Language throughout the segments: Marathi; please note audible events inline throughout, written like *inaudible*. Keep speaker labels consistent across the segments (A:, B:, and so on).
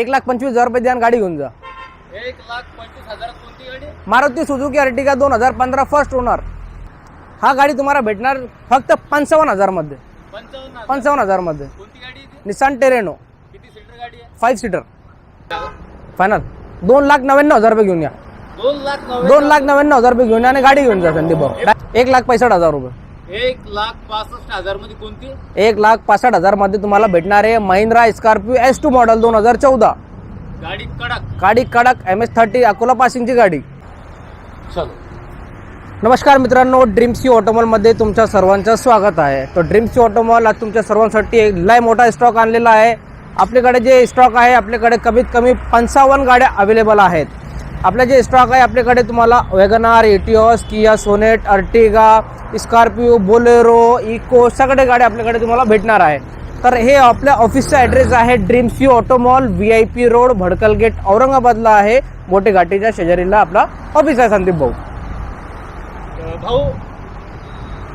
A: एक लाख पंचवीस हजार रुपये द्या आणि गाडी घेऊन जा.
B: एक लाख पंचवीस हजारात कोणती गाडी?
A: मारुती सुझुकी अर्टिगा दोन हजार पंधरा फर्स्ट ओनर हा गाडी तुम्हाला भेटणार फक्त पंचावन्न हजारमध्ये
B: पंचावन्न हजार.
A: पंचावन्न हजारमध्ये
B: कोणती गाडी आहे ती?
A: निसान टेरेनो
B: किती सीटर गाडी आहे?
A: फाईव्ह सीटर फायनल दोन लाख नव्याण्णव हजार रुपये घेऊन या.
B: दोन लाख नव्वद
A: दोन लाख नव्याण्णव हजार रुपये घेऊन या आणि गाडी घेऊन जा संदीप भाऊ. एक लाख पैसष्ट हजार रुपये.
B: एक लाख पासष्ट हजारमध्ये कोणती?
A: एक लाख पासष्ट हजारमध्ये तुम्हाला भेटणार आहे Mahindra Scorpio S two model दोन हजार चौदा.
B: गाडी कडक.
A: गाडी कडक एम एस थर्टी अकोला पासिंगची गाडी.
B: चलो.
A: नमस्कार मित्रांनो ड्रीम सी ऑटोमॉलमध्ये तुमच्या सर्वांचं स्वागत आहे. तो ड्रीम सी ऑटोमॉल आज तुमच्या सर्वांसाठी एक लय मोठा स्टॉक आणलेला आहे. आपल्याकडे जे स्टॉक आहे आपल्याकडे कमीत कमी पंचावन्न गाड्या अवेलेबल आहेत. आपला जे स्टॉक आहे आपल्याकडे तुम्हाला WagonR Etios Kia Sonet Ertiga Scorpio Bolero Eeco सगळे गाड्या आपल्याकडे तुम्हाला भेटणार आहे. तर हे आपल्या ऑफिसचा ॲड्रेस आहे dream C auto mall V I P road Bhadkal gate औरंगाबादला आहे. मोठे घाटीच्या शेजारीला आपला ऑफिस आहे संदीप भाऊ.
B: भाऊ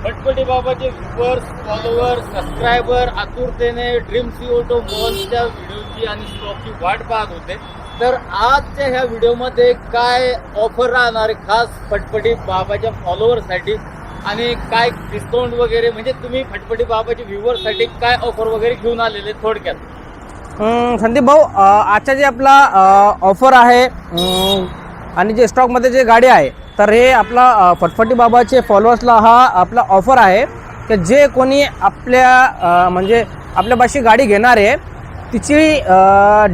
B: पटपटी बाबाचे व्ह्युअर्स फॉलोअर्स सबस्क्रायबर आतुरतेने ड्रीम सी ऑटो मॉलच्या व्हिडिओची आणि स्टॉकची वाट पाहत होते. तर आजच्या ह्या व्हिडिओमध्ये काय ऑफर राहणार आहे खास फटफटी बाबाच्या फॉलोअर्ससाठी आणि काय डिस्काउंट वगैरे म्हणजे तुम्ही फटफटी बाबाच्या व्ह्युअरसाठी काय ऑफर वगैरे घेऊन आलेले थोडक्यात?
A: संदीप भाऊ आजचा जे आपला ऑफर आहे आणि जे स्टॉकमध्ये जे गाडी आहे तर हे आपला फटफटी बाबाचे फॉलोअर्सला हा आपला ऑफर आहे. की जे कोणी आपल्या म्हणजे आपल्यापाशी गाडी घेणार आहे तिची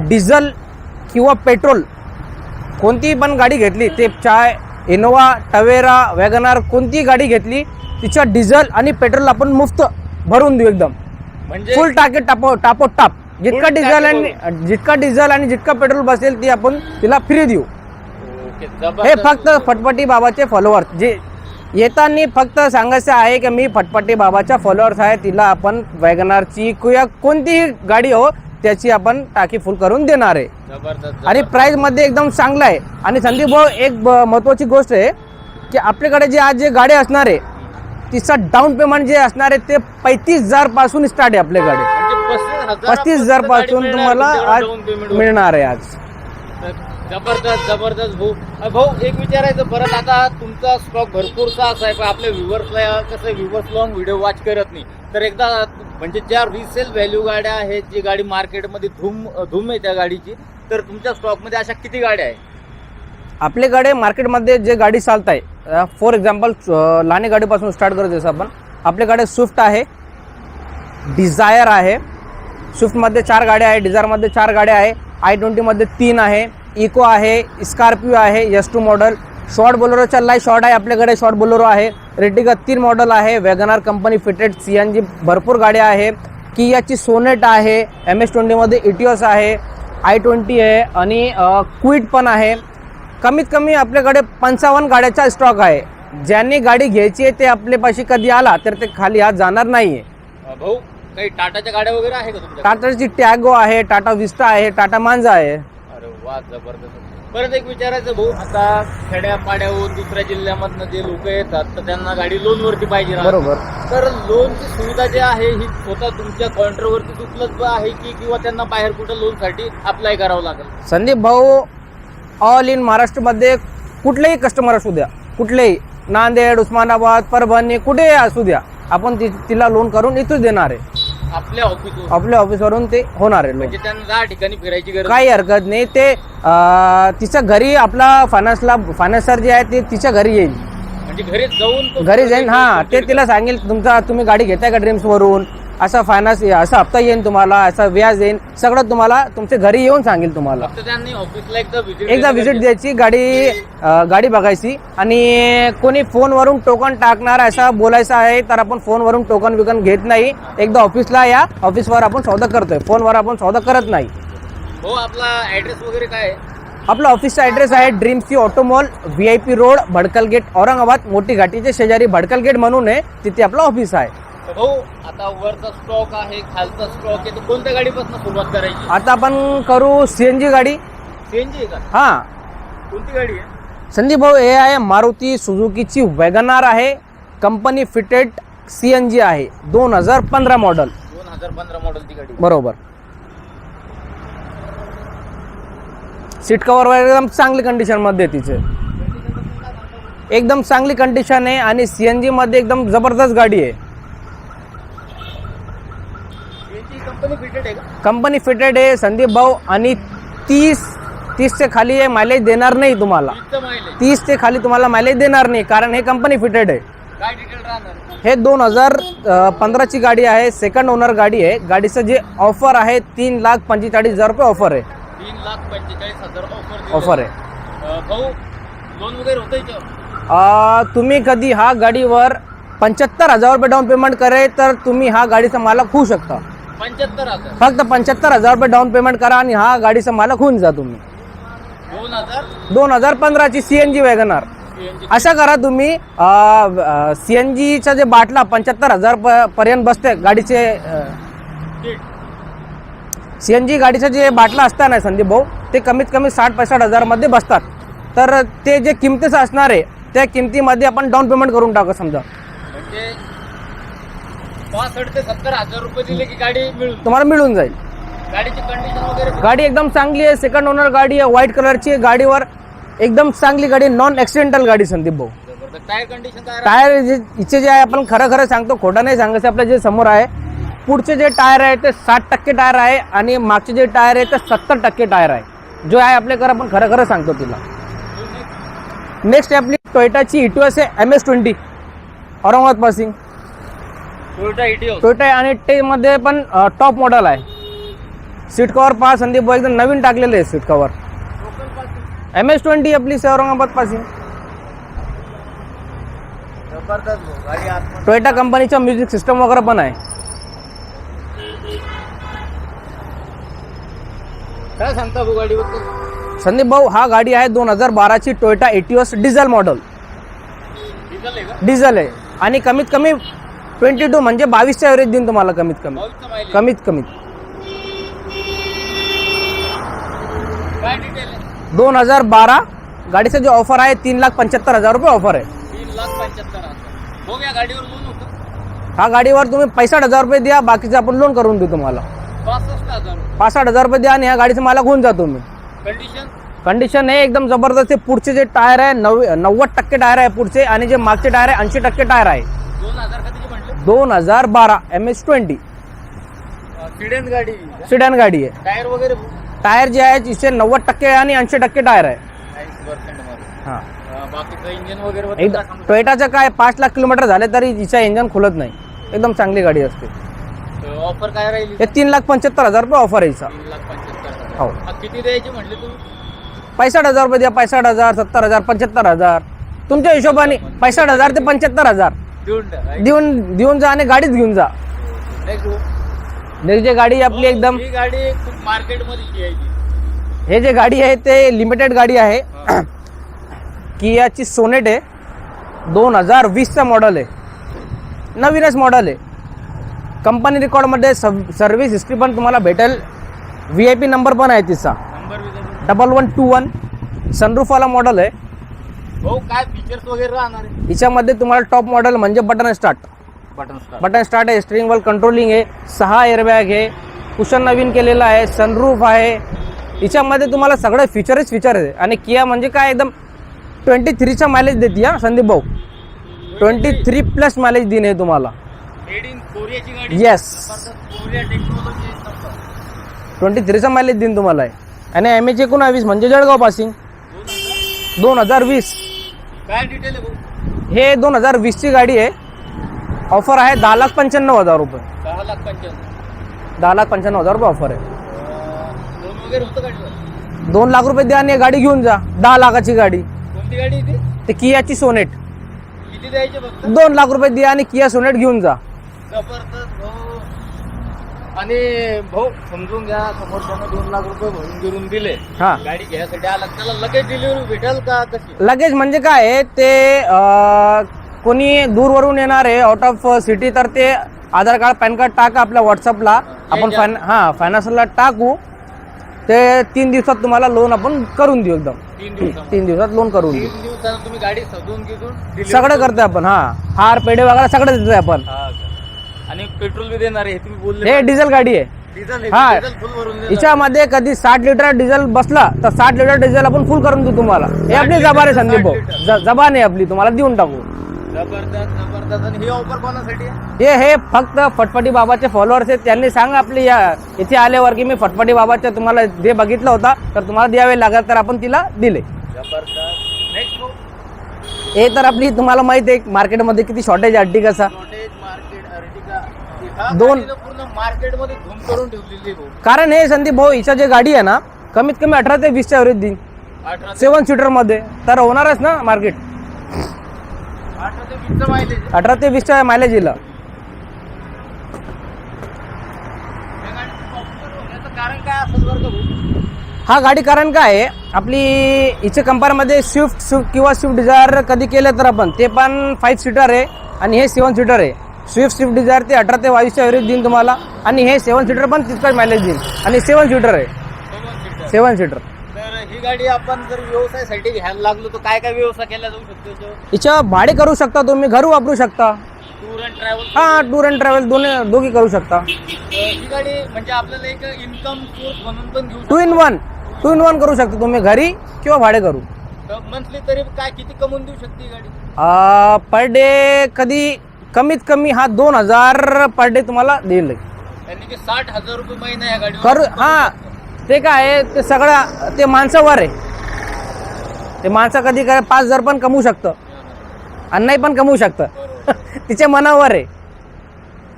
A: डिझल किंवा पेट्रोल कोणती पण गाडी घेतली ते चाय इनोवा टवेरा वॅगनार कोणतीही गाडी घेतली तिच्या डिझल आणि पेट्रोल आपण मुफ्त भरून देऊ एकदम.
B: म्हणजे
A: फुल टाके टापो टापो टाप जितका डिझेल आणि जितका डिझेल आणि जितका पेट्रोल बसेल ती आपण तिला फ्री देऊ. हे. फक्त फटपटी बाबाचे फॉलोअर जे येताना फक्त सांगायचं आहे की मी फटपटी बाबाच्या फॉलोअर्स आहे तिला आपण वॅगनारची किंवा कोणतीही गाडी हो त्याची आपण टाकी फुल करून देणार आहे. आणि प्राइसमध्ये एकदम चांगला आहे. आणि संदीप भाऊ एक महत्वाची गोष्ट आहे की आपल्याकडे जे आज जे गाडी असणार आहे तिचा डाऊन पेमेंट जे असणार आहे ते पैतीस हजारपासून स्टार्ट आहे आपल्याकडे.
B: म्हणजे पस्तीस
A: हजारपासून तुम्हाला आज मिळणार आहे आज.
B: जबरदस्त जबरदस्त भाऊ. भाऊ एक विचारायचं परत आता तुमचा स्टॉक भरपूरचा असा आहे पण आपल्या व्ह्युअर्सला कसं व्ह्युअर्स लॉंग व्हिडिओ वॉच करत नाही. तर एकदा म्हणजे ज्या रिसेल व्हॅल्यू गाड्या आहेत जी गाडी मार्केटमध्ये धूम धूम आहे त्या गाडीची तर तुमच्या स्टॉकमध्ये अशा किती गाड्या आहेत?
A: आपल्याकडे मार्केटमध्ये जे गाडी चालत आहे फॉर एक्झाम्पल लहानी गाडीपासून स्टार्ट करत जसं आपण. आपल्याकडे स्विफ्ट आहे डिझायर आहे स्विफ्टमध्ये चार गाड्या आहे डिझायरमध्ये चार गाड्या आहे आय ट्वेंटीमध्ये तीन आहे इको आहे स्कॉर्पिओ आहे एस टू मॉडल शॉर्ट बोलेरोचा लाई शॉर्ट आहे आपल्याकडे शॉर्ट बोलेरो आहे. रेटिका तीन मॉडल आहे WagonR company fitted C N G भरपूर गाड्या आहे. कियाची सोनेट आहे एम एस ट्वेंटीमध्ये इटिओस आहे आय ट्वेंटी आहे आणि क्विट पण आहे. कमीत कमी आपल्याकडे पंचावन्न गाड्याचा स्टॉक आहे. ज्यांनी गाडी घ्यायची आहे ते आपल्यापाशी कधी आला तर ते खाली हात जाणार नाही आहे
B: भाऊ काही टाटाच्या गाड्या वगैरे आहे का
A: टाटाची टॅगो आहे टाटा विस्टा आहे टाटा मांजा आहे.
B: वा जबरदस्त. परत एक विचारायचं भाऊ आता खेड्यापाड्याहून दुसऱ्या जिल्ह्यामधनं जे लोक येतात तर त्यांना गाडी लोन वरती पाहिजे राहते.
A: बरोबर.
B: तर लोनची सुविधा जी आहे ही स्वतः तुमच्या काउंटरवरती उपलब्ध आहे की किंवा त्यांना बाहेर कुठं लोनसाठी अप्लाय करावं लागेल?
A: संदीप भाऊ ऑल इन महाराष्ट्रामध्ये कुठलेही कस्टमर असू द्या. कुठलेही. नांदेड उस्मानाबाद परभणी कुठेही असू द्या. आपण ति- तिला लोन करून इथूच देणार आहे.
B: आपल्या ऑफिसवर
A: आपल्या ऑफिसवरून ते होणार आहे
B: म्हणजे त्यांना दहा ठिकाणी फिरायची गरज
A: काही हरकत नाही. ते अं, तिच्या घरी आपला फायनान्सला फायनान्सर जे आहे ते तिच्या घरी येईल.
B: म्हणजे घरी जाऊन तो
A: घरी जाईन. हा ते तिला सांगेल तुमचा तुम्ही गाडी घेताय का ड्रीम्स वरून? असा फायनान्स असा हप्ता येईल तुम्हाला असा व्याज येईल सगळं तुम्हाला तुमच्या घरी येऊन सांगेल तुम्हाला.
B: फक्त त्यांनी ऑफिसला एकदा व्हिजिट
A: एकदा व्हिजिट द्यायची गाडी अं, गाडी बघायची. आणि कोणी फोनवरून टोकन टाकणार असं बोलायचं आहे तर आपण फोनवरून टोकन विकन घेत नाही. एकदा ऑफिसला या ऑफिसवर आपण सौदा करतोय. फोनवर आपण सौदा करत नाही.
B: भाऊ आपला ऍड्रेस वगैरे काय आहे?
A: आपला ऑफिसचा ॲड्रेस आहे dream C auto mall V I P road Bhadkal gate Aurangabad. मोठी घाटीच्या शेजारी भडकल गेट म्हणून आहे तिथे आपलं ऑफिस आहे.
B: तर भाऊ आता वरचा स्टॉक आहे खालचा स्टॉक आहे तर कोणत्या गाडीपासून सुरुवात करायची?
A: आता आपण करू सी एन जी गाडी.
B: सीएनजी का?
A: हां.
B: कोणती गाडी आहे?
A: संदीप भाऊ हे आहे मारुती सुझुकीची वॅगनार आहे. Company fitted C N G आहे. दोन हजार पंधरा मॉडल
B: दोन हजार पंधरा मॉडेलची गाडी
A: बरोबर. सीट कवर वगैरे एकदम चांगली कंडिशनमध्ये आहे तिचे. एकदम चांगली कंडिशन आहे आणि सी एन जीमध्ये एकदम जबरदस्त गाडी आहे
B: यांची कंपनी फिटेड आहे का?
A: कंपनी फिटेड आहे. संदीप भाऊ आणि तीस तीसचे खाली हे मायलेज देणार नाही तुम्हाला.
B: इथं माहिती
A: तीस ते खाली तुम्हाला मायलेज देणार नाही कारण हे कंपनी फिटेड आहे.
B: काय डिटेल राहणार?
A: हे दोन हजार पंधराची गाडी आहे. सेकंड ओनर गाडी आहे. गाडीचं जे ऑफर आहे तीन लाख पंचेचाळीस हजार रुपये ऑफर आहे.
B: तीन लाख पंचेचाळीस हजार ऑफर
A: ऑफर आहे.
B: भाऊ लोन वगैरे होतं
A: अ, तुम्ही कधी हा गाडीवर पंच्याहत्तर हजार रुपये डाऊन पेमेंट करे तर तुम्ही हा गाडीचा मालक होऊ शकता.
B: पंच्याहत्तर हजार.
A: फक्त पंच्याहत्तर हजार रुपये डाऊन पेमेंट करा आणि हा गाडीचा मालक होऊन जा तुम्ही.
B: दोन हजार?
A: दोन हजार पंधराची सी एन जी वॅगनार अशा करा तुम्ही सी एन जीचा जे बाटला पंच्याहत्तर हजार पर्यंत बसते गाडीचे सी एन जी गाडीचं जे बाटला असतं ना संदीप भाऊ ते कमीत कमी साठ पैसठ हजारमध्ये बसतात. तर ते जे किमतीचं असणार आहे त्या किमतीमध्ये आपण डाऊन पेमेंट करून टाकू समजा.
B: म्हणजे पासष्ट ते सत्तर हजार रुपये दिले की गाडी मिळून
A: तुम्हाला मिळून जाईल.
B: गाडीची कंडिशन वगैरे
A: गाडी एकदम चांगली आहे. सेकंड ओनर गाडी आहे व्हाईट कलरची आहे. गाडीवर एकदम चांगली गाडी नॉन ॲक्सिडेंटल गाडी संदीप भाऊ.
B: टायर कंडिशन काय राहणार?
A: टायर जे इथे जे आहे आपण खरं खरं सांगतो खोटं नाही सांगायचं आपल्या जे समोर आहे. पुढचे जे टायर आहे ते साठ टक्के टायर आहे आणि मागचे जे टायर आहे ते सत्तर टक्के टायर आहे. जो आहे आपल्याकडे आपण खरं खरं सांगतो तिला. नेक्स्ट आपली टोयोटाची इटूएस आहे M S twenty Aurangabad passing
B: Toyota Etios
A: Toyota आणि टेमध्ये पण टॉप मॉडेल आहे. सीट कवर पहा संदीप भाऊ एकदम नवीन टाकलेलं आहे seat cover M S twenty आपली औरंगाबाद पासिंग टोयोटा कंपनीचा म्युझिक सिस्टम वगैरे पण आहे.
B: काय सांगता भाऊ गाडीबद्दल?
A: संदीप भाऊ हा गाडी आहे दोन हजार बाराची Toyota Etios diesel model
B: diesel आहे.
A: आणि कमीत कमी ट्वेंटी टू म्हणजे बावीसच्या ॲव्हरेज देईन तुम्हाला कमीत कमी. कमीत कमीत दोन हजार बारा गाडीचं जे ऑफर आहे तीन लाख पंच्याहत्तर हजार रुपये ऑफर आहे.
B: तीन लाख पंच्याहत्तर हजार. हो या गाडीवर लोन
A: हा गाडीवर तुम्ही पैसठ हजार रुपये द्या बाकीचं आपण लोन करून देऊ तुम्हाला.
B: पासष्ट हजार.
A: रुपये द्या आणि ह्या गाडीचं मला होऊन जा तुम्ही.
B: कंडिशन
A: कंडिशन आहे एकदम जबरदस्त आहे. पुढचे जे टायर आहे नव नव्वद टक्के टायर आहे पुढचे आणि जे मागचे टायर आहे ऐंशी टक्के टायर आहे.
B: दोन हजार
A: बारा एम एस ट्वेंटी
B: सिडेन गाडी.
A: सिडॅन गाडी आहे.
B: टायर वगैरे?
A: टायर जे आहे तिचे नव्वद टक्के आणि ऐंशी टक्के टायर आहे. हां.
B: बाकीचं इंजिन वगैरे
A: एकदम टोयोटाचं काय पाच लाख किलोमीटर झाले तरी तिचं इंजन खुलत नाही. एकदम चांगली गाडी असते?
B: ऑफर काय राहील?
A: हे तीन लाख पंच्याहत्तर हजार रुपये ऑफर आहे हिचा.
B: तीन लाख पंच्याहत्तर हजार.
A: हो.
B: हा, किती द्यायची तुम्ही?
A: पैसठ हजार रुपये द्या पैसठ हजार सत्तर हजार पंच्याहत्तर हजार. तुमच्या हिशोबाने पैसठ हजार ते पंच्याहत्तर हजार.
B: देऊन द्या right?
A: देऊन देऊन जा आणि गाडीच घेऊन जा.
B: Next go.
A: नेक्स्ट जे गाडी आपली एकदम
B: ही गाडी खूप मार्केटमध्ये यायची
A: हे जे गाडी आहे ते लिमिटेड गाडी आहे. कियाची *clears throat* सोनेट आहे. दोन हजार वीसचा मॉडल आहे. नवीनच मॉडल आहे. कंपनी रेकॉर्डमध्ये सब सर्व्हिस हिस्ट्री पण तुम्हाला भेटेल. व्ही आय पी नंबर पण आहे तिचा.
B: Number
A: double one two one सनरूफवाला model आहे.
B: भाऊ काय फीचर्स वगैरे राहणार आहे?
A: हिच्यामध्ये तुम्हाला टॉप मॉडेल म्हणजे button start
B: button start
A: button start आहे स्ट्रिंग वर कंट्रोलिंग आहे सहा एअरबॅग आहे कुशन नवीन केलेलं आहे सनरूफ आहे. हिच्यामध्ये तुम्हाला सगळे फीचरच फीचर आहे. आणि किया म्हणजे काय एकदम ट्वेंटी थ्रीचा मायलेज देते हा संदीप भाऊ. ट्वेंटी थ्री प्लस मायलेज देणे तुम्हाला.
B: मेड इन कोरियाची गाडी?
A: Yes.
B: जबरदस्त कोरिया टेक्नॉलॉजी
A: ट्वेंटी थ्रीचा मायलेज देईन तुम्हाला. आहे. आणि एम एच एकोणावीस म्हणजे जळगाव पासिंग दोन हजार वीस.
B: काय डिटेल
A: हे दोन हजार वीसची गाडी आहे. ऑफर आहे दहा लाख पंच्याण्णव हजार रुपये.
B: दहा लाख पंच्याण्णव.
A: दहा लाख पंच्याण्णव हजार रुपये ऑफर आहे. दोन लाख रुपये द्या आणि गाडी घेऊन जा. दहा लाखाची गाडी.
B: कोणती गाडी ती?
A: कियाची सोनेट.
B: किती द्यायचे
A: दोन लाख रुपये द्या आणि किया सोनेट घेऊन जा.
B: आणि भाऊ समजून घ्या समोरच्यानं दोन लाख रुपये भरून गिरून दिले.
A: हा.
B: गाडी घ्यायसाठी आला त्याला लगेच डिलिव्हरी भेटेल का? कशी?
A: लगेच म्हणजे काय आहे ते अं, कोणी दूरवरून येणार आहे आउट ऑफ सिटी तर ते आधार कार्ड पॅन कार्ड टाका आपल्या व्हॉट्सअपला आपण फायन हां फायनान्सला टाकू. ते तीन दिवसात तुम्हाला लोन आपण करून देऊ एकदम.
B: तीन
A: दिवसात. लोन करून देऊ.
B: तीन दिवसानं तुम्ही गाडी घेऊन delivery
A: सगळं करतोय आपण हां. हार पेढे वगैरे सगळं देतोय आपण.
B: हा का? आणि पेट्रोल बी देणार आहे हे तुम्ही बोलले
A: हे डिझेल गाडी आहे.
B: डिझेल
A: हा.
B: डिझेल फुल भरून देणार.
A: हिच्यामध्ये कधी साठ लिटर डिझेल बसला तर साठ लिटर डिझेल आपण फुल करून देऊ तुम्हाला. हे आपली जबान आहे संदीप भाऊ. ज- जबान आहे आपली तुम्हाला देऊन टाकू.
B: जबरदस्त जबरदस्त. आणि ही ऑफर कोणासाठी आहे?
A: हे हे फक्त फटफटी बाबाचे फॉलोअर्स आहेत. त्यांनी सांग आपली या इथे आल्यावर की मी फटफटी बाबाच्या तुम्हाला जे बघितलं होता तर तुम्हाला द्यावे लागेल तर आपण तिला दिले.
B: जबरदस्त. नेक्स्ट
A: हे तर आपली तुम्हाला माहिती आहे मार्केटमध्ये किती शॉर्टेज आहे अड्डी कसा? दोन-
B: पूर्ण मार्केटमध्ये धूम करून ठेवलेली भाऊ.
A: कारण हे संदीप भाऊ हिच्या जे गाडी आहे ना कमीत कमी अठरा ते वीसच्या एव्हरेज देईन.
B: अठरा ते
A: सेवन सीटरमध्ये तर होणारच ना मार्केट?
B: अठरा ते वीसचं माहिती आहे.
A: अठरा ते वीसच्या मायलेज येईल
B: कारण काय बरं का भाऊ?
A: हा गाडी कारण काय आहे? आपली हिच्या कंपेअरमध्ये स्विफ्ट स्विफ्ट किंवा स्विफ्ट डिझायर कधी केलं तर आपण ते पण फाईव्ह सीटर आहे आणि हे सेवन सीटर आहे. स्विफ्ट स्विफ्ट डिझायर ते अठरा ते बावीसच्या एव्हरेज देईन तुम्हाला. आणि हे सेवन सीटर पण तितकाच मायलेज देईन. आणि सेवन सीटर आहे. सेवन सीटर
B: तर ही गाडी आपण जर व्यवसायासाठी घ्यायला लागलो तर काय काय व्यवसाय केला जाऊ शकतो याच्यावर?
A: हिच्या भाडे करू शकता तुम्ही घर वापरू शकता.
B: टूर अँड ट्रॅव्हल
A: हा टूर अँड ट्रॅव्हल दोन्ही दोघी करू शकता.
B: ही गाडी म्हणजे आपल्याला एक इन्कम सोर्स म्हणून पण घेऊ
A: two in one two in one करू शकता तुम्ही घरी किंवा भाडे करू
B: शकतो मंथली तरी काय किती कमवून देऊ शकते ही गाडी?
A: पर डे कधी कमीत कमी हा दोन हजार पर डे तुम्हाला देईल.
B: त्यांनी साठ हजार रुपये महिना या गाडीवर
A: करू हा ते काय आहे ते सगळं ते माणसावर आहे. ते माणसं कधी काय पाच हजार पण कमवू शकतं. आणि नाही पण कमवू शकतं. *laughs* तिच्या मनावर आहे.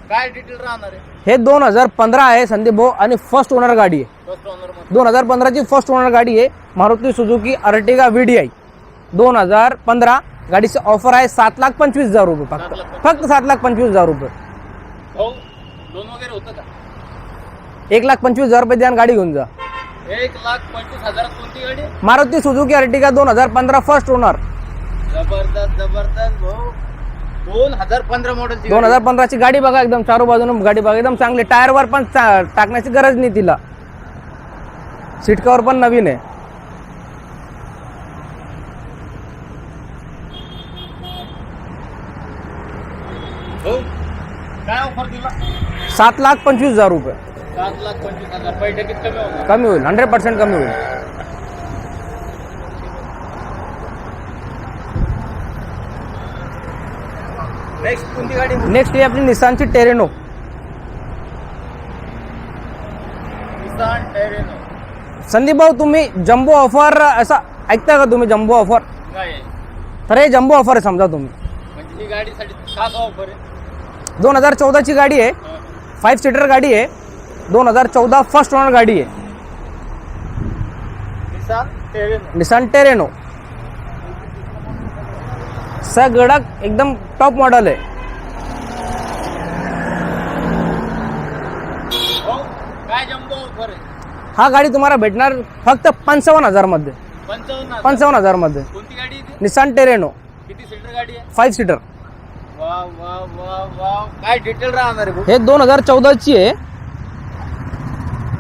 B: काय डिटेल राहणार आहे?
A: हे दोन हजार पंधरा आहे संदीप भाऊ आणि फर्स्ट ओनर गाडी आहे.
B: फर्स्ट ऑनरमध्ये.
A: दोन हजार पंधराची फर्स्ट ओनर गाडी आहे Maruti Suzuki Ertiga V D I दोन हजार पंधरा गाडीची ऑफर आहे सात लाख पंचवीस हजार रुपये फक्त. फक्त सात लाख पंचवीस हजार रुपये. एक लाख पंचवीस हजार रुपये द्या गाडी घेऊन जा.
B: एक लाख पंचवीस हजारात कोणती गाडी?
A: मारुती सुझुकी अर्टिगा दोन हजार पंधरा फर्स्ट ओनर
B: जबरदस्त जबरदस्त भाऊ. दोन हजार पंधरा मॉडेलची
A: दोन हजार पंधराची गाडी बघा एकदम चारू बाजून गाडी बघा एकदम चांगली. टायरवर पण चा- टाकण्याची गरज नाही तिला. सीट कवर पण नवीन आहे
B: भाऊ काय ऑफर दिला
A: सात लाख पंचवीस हजार रुपये.
B: सात लाख पंचवीस हजार. बैठकीत कमी होणार?
A: कमी होईल हंड्रेड पर्सेंट कमी होईल.
B: नेक्स्ट कोणती गाडी
A: नेक्स्ट ही आपली निसानची टेरेनो
B: निसान टेरेनो
A: संदीप भाऊ तुम्ही जम्बो ऑफर असा ऐकता का तुम्ही जम्बो ऑफर? तर हे जम्बो ऑफर आहे समजा तुम्ही.
B: म्हणजे ही गाडीसाठी खास ऑफर आहे.
A: दोन हजार चौदाची गाडी आहे. फाईव्ह सीटर गाडी आहे दोन हजार चौदा फर्स्ट ओनर गाडी आहे
B: निसान टेरेनो
A: सगळं एकदम टॉप मॉडेल आहे हा गाडी तुम्हाला भेटणार फक्त पंचावन्न हजारमध्ये।
B: पंचावन्न हजार.
A: मध्ये। निसान टेरेनो
B: किती सीटर गाडी आहे?
A: Five seater.
B: काय डिटेल राहणार आहे भाऊ?
A: हे दोन हजार चौदाची आहे.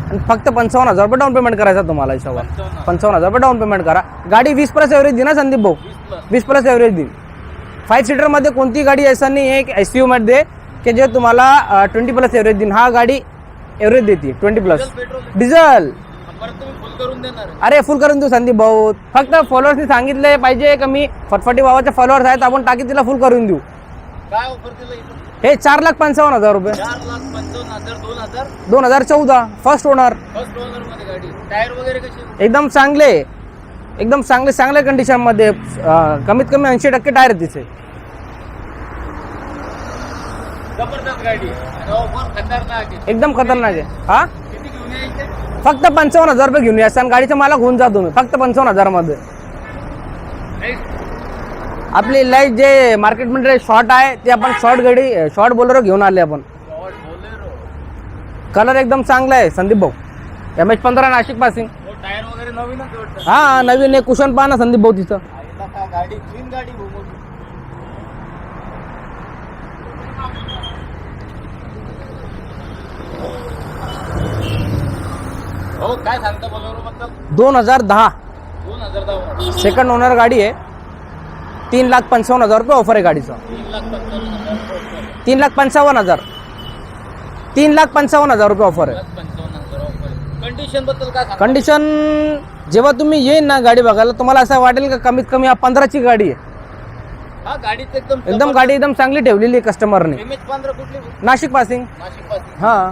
A: आणि फक्त पंचावन्न हजार रुपये डाऊन पेमेंट करायचा तुम्हाला याच्यावर
B: पंचावन्न.
A: हजार रुपये डाऊन पेमेंट करा. गाडी वीस प्लस एव्हरेज देईन ना संदीप भाऊ.
B: वीस प्लस
A: एव्हरेज देईन. फाईव्ह सीटरमध्ये कोणती गाडी असं नाही आहे एसमध्ये की जे तुम्हाला ट्वेंटी प्लस एव्हरेज देईन. हा गाडी एव्हरेज देते ट्वेंटी प्लस
B: डिझेल
A: अरे फुल करून देऊ संदीप भाऊ. फक्त फॉलोअर्सनी सांगितले पाहिजे का मी फटफटी बाबाचे फॉलोअर्स आहेत. आपण टाकी तिला फुल करून देऊ.
B: काय ऑफर दिलं
A: हे चार लाख पंचावन्न हजार रुपये.
B: चार लाख पंचावन्न हजार दोन हजार?
A: दोन हजार चौदा फर्स्ट ओनर
B: फर्स्ट ओनरमध्ये गाडी. टायर वगैरे कशी?
A: एकदम चांगले एकदम चांगले चांगल्या कंडिशनमध्ये अं, कमीत कमी ऐंशी टक्के टायर आहे तिचे
B: जबरदस्त गाडी. आणि ऑफर खतरनाक आहे.
A: एकदम खतरनाक आहे. हा?
B: किती घेऊन यायचे
A: फक्त पंचावन्न हजार रुपये घेऊन या आणि गाडीचा मला घेऊन जा तुम्ही फक्त पंचावन्न हजारमध्ये.
B: नेक्स्ट
A: आपली लाइट जे मार्केटमध्ये शॉर्ट आहे ते आपण शॉर्ट गाडी शॉर्ट बोलर घेऊन आले आपण. कलर एकदम चांगला आहे संदीप भाऊ. एम एच पंधरा नाशिक पासिंग
B: हो
A: हा नवीन एक कुशन पहा ना संदीप भाऊ तिथं.
B: हो
A: दोन हजार दहा. सेकंड ओनर गाडी आहे. तीन लाख पंचावन्न हजार रुपये ऑफर आहे गाडीचं.
B: तीन लाख पंचावन्न हजार.
A: तीन लाख पंचावन्न हजार रुपये ऑफर आहे.
B: कंडिशनबद्दल काय सांगा
A: कंडिशन जेव्हा तुम्ही येईन ना गाडी बघायला तुम्हाला असं वाटेल का कमीत कमी हा पंधराची गाडी आहे.
B: हा गाडीच एकदम
A: एकदम गाडी एकदम चांगली ठेवलेली आहे कस्टमरने
B: एम एच पंधरा कुठली?
A: नाशिक पासिंग.
B: नाशिकपासून
A: हा.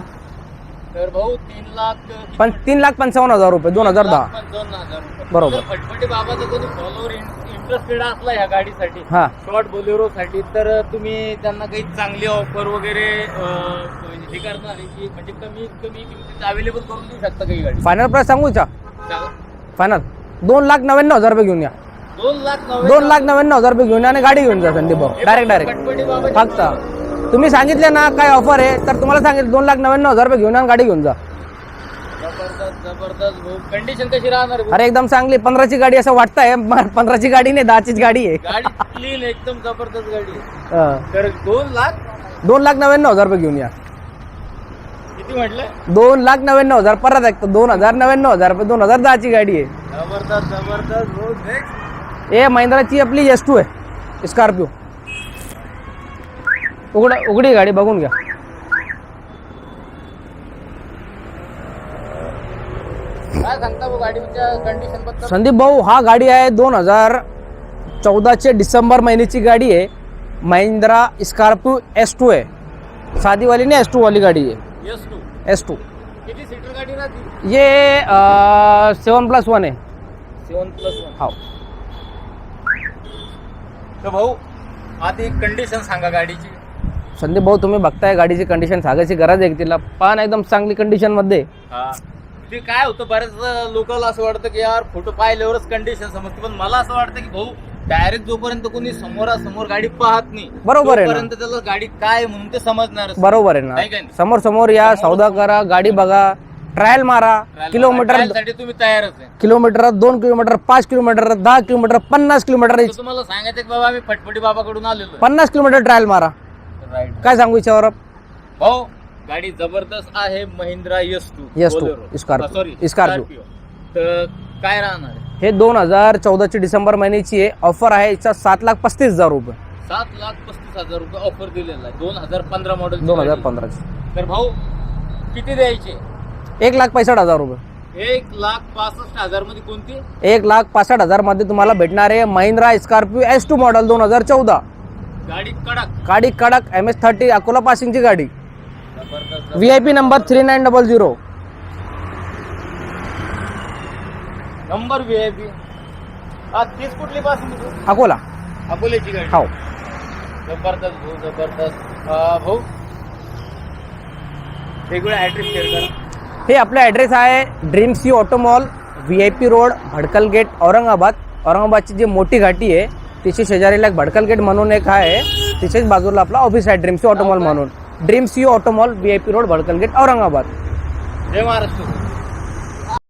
B: तर भाऊ तीन लाख
A: पण तीन लाख पंचावन्न हजार रुपये दोन हजार दहा.
B: पंचावन्न हजार रुपये.
A: बरोबर.
B: जर फटफटी बाबाचा कोणी फॉलोवर इंटरेस्टेड असला ह्या गाडीसाठी
A: हा.
B: शॉर्ट बोलेरो साठी तर तुम्ही त्यांना काही चांगली ऑफर वगैरे अं, हे करणार आहे की म्हणजे कमी कमी किमतीत अवेलेबल करून देऊ शकता काही गाडी?
A: फायनल प्राइस सांगू
B: सांगा.
A: फायनल दोन लाख नव्याण्णव हजार रुपये घेऊन या.
B: दोन लाख नव्वद
A: दोन लाख नव्याण्णव हजार रुपये घेऊन या आणि गाडी घेऊन जा संदीप भाऊ. डायरेक्ट डायरेक्ट
B: फटफटी
A: फक्त. तुम्ही सांगितले ना काय ऑफर आहे तर तुम्हाला सांगितलं दोन लाख नव्याण्णव हजार रुपये घेऊन या आणि गाडी घेऊन जा.
B: जबरदस्त जबरदस्त भाऊ. कंडिशन कशी राहणार भाऊ?
A: अरे एकदम चांगली पंधराची गाडी असं वाटतंय पंधराची गाडी नाही दहाचीच गाडी आहे.
B: गाडी क्लीन एकदम जबरदस्त गाडी आहे.
A: हा.
B: तर दोन लाख?
A: दोन लाख नव्याण्णव हजार रुपये घेऊन या.
B: किती म्हटलं?
A: दोन लाख नव्याण्णव हजार परत ऐकतो दोन हजार नव्याण्णव हजार रुपये दोन हजार दहाची गाडी आहे.
B: जबरदस्त जबरदस्त भाऊ. नेक्स्ट
A: ए महिंद्राची आपली एस टू आहे स्कॉर्पिओ उघड उघडी गाडी बघून घ्या.
B: काय सांगता भाऊ गाडीच्या कंडिशनबद्दल?
A: संदीप भाऊ हा गाडी आहे दोन हजार चौदाचे डिसेंबर महिन्याची गाडी आहे. महिंद्रा स्कॉर्पिओ एस टू आहे. साधीवाली नाही एस टू वाली गाडी आहे.
B: S two.
A: S two.
B: किती सीटर गाडी राहते?
A: ये सेवन प्लस वन आहे.
B: Seven plus one.
A: हो.
B: तर भाऊ आधी कंडिशन सांगा गाडीची.
A: संदीप भाऊ तुम्ही बघताय गाडीची कंडिशन सांगायची गरज आहे तिला पण एकदम चांगली कंडिशनमध्ये.
B: ते काय होतं बऱ्याच लोकांना असं वाटतं की यार फोटो पाहिल्यावरच कंडिशन समजते पण मला असं वाटतं की भाऊ डायरेक्ट जोपर्यंत कोणी समोरासमोर गाडी पाहत नाही
A: बरोबर आहे ना.
B: तोपर्यंत त्याला गाडी काय आहे म्हणून ते समजणार
A: बरोबर आहे ना
B: नाही?
A: समोर समोर या सौदा करा गाडी बघा ट्रायल मारा
B: किलोमीटरसाठी तुम्ही तयारच आहे
A: किलोमीटर दोन किलोमीटर पाच किलोमीटर दहा किलोमीटर पन्नास किलोमीटर
B: तर तुम्हाला सांगायचं की बाबा आम्ही फटफटी बाबाकडून आलेलो आहे.
A: पन्नास किलोमीटर ट्रायल मारा
B: राईट
A: काय सांगू याच्यावर?
B: भाऊ गाडी जबरदस्त आहे Mahindra S two.
A: S2, Scorpio.
B: Sorry
A: Scorpio.
B: तर काय राहणार आहे?
A: हे दोन हजार चौदाची डिसेंबर महिन्याची आहे. ऑफर आहे याचा सात लाख पस्तीस हजार रुपये.
B: सात लाख पस्तीस हजार रुपये ऑफर दिलेला आहे. दोन हजार पंधरा मॉडेल
A: दोन हजार पंधराची.
B: तर भाऊ किती द्यायचे?
A: एक लाख पैसष्ट हजार रुपये.
B: एक लाख पासष्ट हजारमध्ये कोणती?
A: एक लाख पासष्ट हजारमध्ये तुम्हाला भेटणार आहे Mahindra Scorpio S two model दोन हजार चौदा.
B: गाडी कडक.
A: गाडी कडक एम एस थर्टी अकोला पासिंगची गाडी. V I P number three nine double zero
B: number V I P हा तीच कुठली पासून
A: अकोला.
B: अकोल्याची गाडी.
A: हो.
B: जबरदस्त भाऊ जबरदस्त. अं, भाऊ. वेगवेगळा ऍड्रेस शेअर करा.
A: हे आपला ॲड्रेस आहे dream C auto mall V I P road Bhadkal gate Aurangabad. औरंगाबादची जी मोठी घाटी आहे तिची शेजारीला एक भडकल गेट म्हणून एक आहे. तिच्याच बाजूला आपला ऑफिस आहे ड्रीम सी ऑटो मॉल म्हणून. Dream C auto mall V I P road Bhadkal gate Aurangabad.
B: Jai Maharashtra.